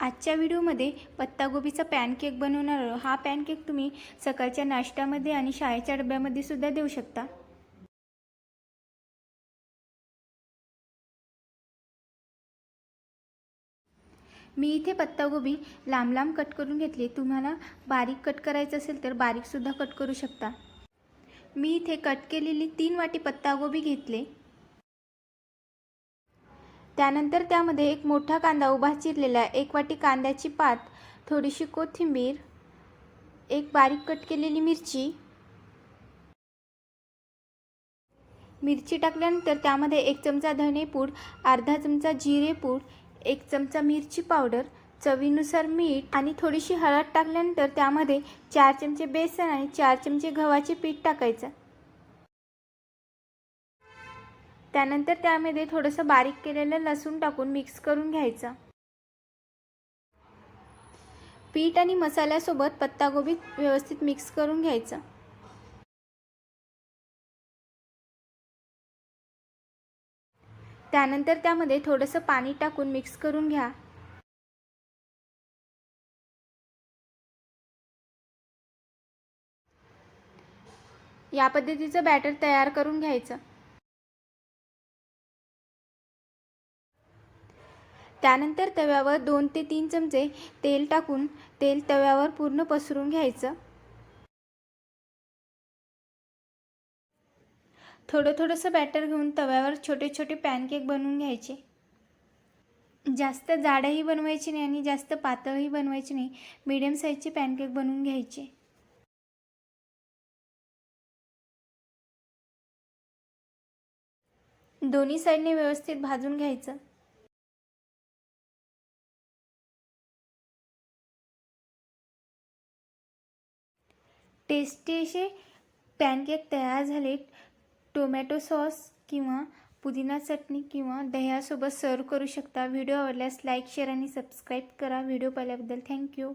आजच्या व्हिडिओमध्ये पत्तागोबीचा पॅनकेक बनवणार आहोत. हा पॅनकेक तुम्ही सकाळच्या नाश्त्यामध्ये आणि शाळेच्या डब्यामध्ये सुद्धा देऊ शकता. मी इथे पत्तागोबी लांब लांब कट करून घेतली. तुम्हाला बारीक कट करायचं असेल तर बारीकसुद्धा कट करू शकता. मी इथे कट केलेली तीन वाटी पत्तागोबी घेतले. त्यानंतर त्यामध्ये एक मोठा कांदा उभा चिरलेला एक वाटी कांद्याची पात थोडीशी कोथिंबीर एक बारीक कट केलेली मिरची. मिरची टाकल्यानंतर त्यामध्ये एक चमचा धनेपूड अर्धा चमचा जिरेपूड एक चमचा मिरची पावडर चवीनुसार मीठ आणि थोडीशी हळद टाकल्यानंतर त्यामध्ये चार चमचे बेसन आणि चार चमचे गव्हाचे पीठ टाकायचं. त्यानंतर त्यामध्ये थोडंसं बारीक केलेलं लसूण टाकून मिक्स करून घ्यायचं. पीठ आणि मसाल्यासोबत पत्तागोबी व्यवस्थित मिक्स करून घ्यायचं. त्यानंतर त्यामध्ये थोडंसं पाणी टाकून मिक्स करून घ्या. या पद्धतीचं बॅटर तयार करून घ्यायचं. त्यानंतर तव्यावर दोन ते तीन चमचे तेल टाकून तेल तव्यावर पूर्ण पसरून घ्यायचं. थोडं थोडंसं बॅटर घेऊन तव्यावर छोटे छोटे पॅनकेक बनवून घ्यायचे. जास्त जाडही बनवायचे नाही आणि जास्त पातळही बनवायचे नाही. मीडियम साईजचे पॅनकेक बनवून घ्यायचे. दोन्ही साईडने व्यवस्थित भाजून घ्यायचं. टेस्टी असे पॅनकेक तयार झाले. टोमॅटो सॉस किंवा पुदिना चटणी किंवा दह्यासोबत सर्व करू शकता. व्हिडिओ आवडल्यास लाईक शेअर आणि सबस्क्राईब करा. व्हिडिओ पाहिल्याबद्दल थँक्यू.